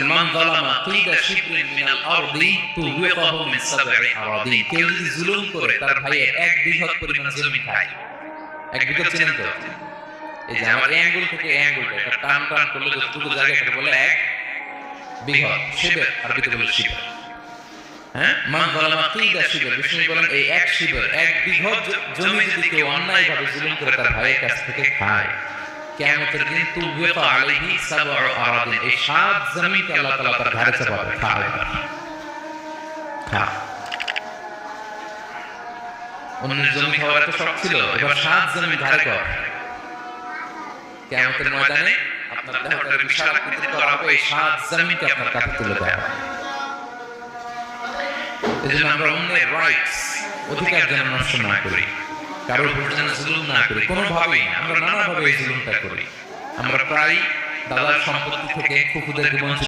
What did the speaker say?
মান যালামা কিদা শিবরিন মিনাল আরদি তুবিকাহু মিন সাব'i আরাদিন কেউ যদি জুলুম করে তার ভাইয়ের এক বিঘত পরিমাণ জমি খায়। এক বিঘত চেনেন তো। এই যে আমার এই আঙ্গুল থেকে এই এটা টান টান করলে যতটুকু জায়গা এটা বলে এক বিঘত শিবের, আরবিতে বলে শিবের। হ্যাঁ? মান যালামা কিদা শিবের বিষ্ণু বলেন এই এক শিবের, এক জ- জমি যদি কেউ অন্যায়ভাবে জুলুম করে তার ভাইয়ের কাছ থেকে খায়। কিয়ামতের দিন তুবিকা আলাইহি সাব'উ আরাদিন এই সাত জমিকে আল্লাহ তাআলা তার ঘাড়ে চাপাবে খা অন্যের জমি খাওয়ার তো শখ ছিল এবার সাত জমি ঘাড়ে কর কিয়ামতের ময়দানে আপনার দেহটার বিশাল আকৃতির করা হবে এই সাত জমিকে আপনার কাছে তুলে দেওয়া এই জন্য আমরা অন্যের রাইটস অধিকার যেন নষ্ট না করি। কারোর উপর জুলুম না করি, কোনোভাবেই। আমরা নানাভাবে এই জুলুমটা করি আমরা প্রায় দাদার সম্পত্তি থেকে কুকুদের বঞ্চিত